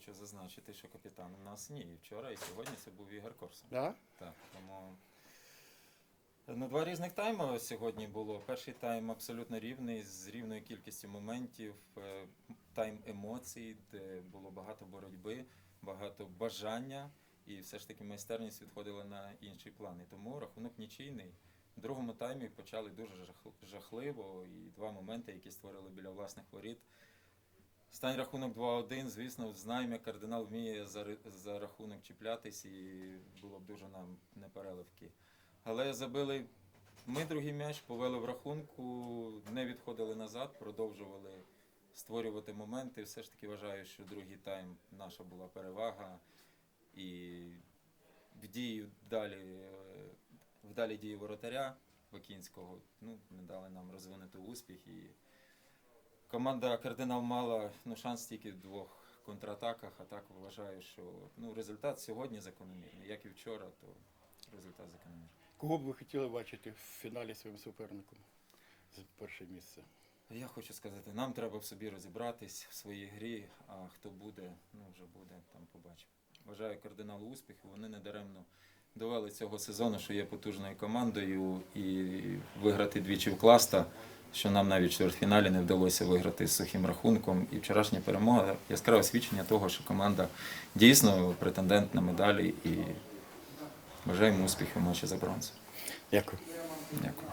хочу зазначити, що капітан у нас ні. І вчора, і сьогодні це був Ігор Корсун. Да? Так, тому ну, два різних тайми сьогодні було. Перший тайм абсолютно рівний, з рівною кількістю моментів, е, тайм емоцій, де було багато боротьби, багато бажання, і все ж таки майстерність відходила на інший план. І тому рахунок нічийний. В другому таймі почали дуже жахливо, і два моменти, які створили біля власних воріт. Стань рахунок 2-1, звісно, знаємо, як кардинал вміє за, за рахунок чіплятись, і було б дуже нам непереливки. Але забили ми другий м'яч, повели в рахунку, не відходили назад, продовжували створювати моменти. Все ж таки вважаю, що другий тайм наша була перевага. І в дії далі, е, вдалі дії воротаря Бакінського ну, не дали нам розвинути успіх. І команда Кардинал мала ну, шанс тільки в двох контратаках, а так вважаю, що ну, результат сьогодні закономірний. Як і вчора, то результат закономірний. Кого б ви хотіли бачити в фіналі своїм суперником за перше місце? Я хочу сказати, нам треба в собі розібратись в своїй грі, а хто буде, ну вже буде, там побачимо. Бажаю кардиналу успіху. Вони недаремно довели цього сезону, що є потужною командою і виграти двічі в класта, що нам навіть в чвертьфіналі не вдалося виграти з сухим рахунком. І вчорашня перемога яскраве свідчення того, що команда дійсно претендент на медалі і бажаємо успіхів в матчі за бронзу. Дякую. Дякую.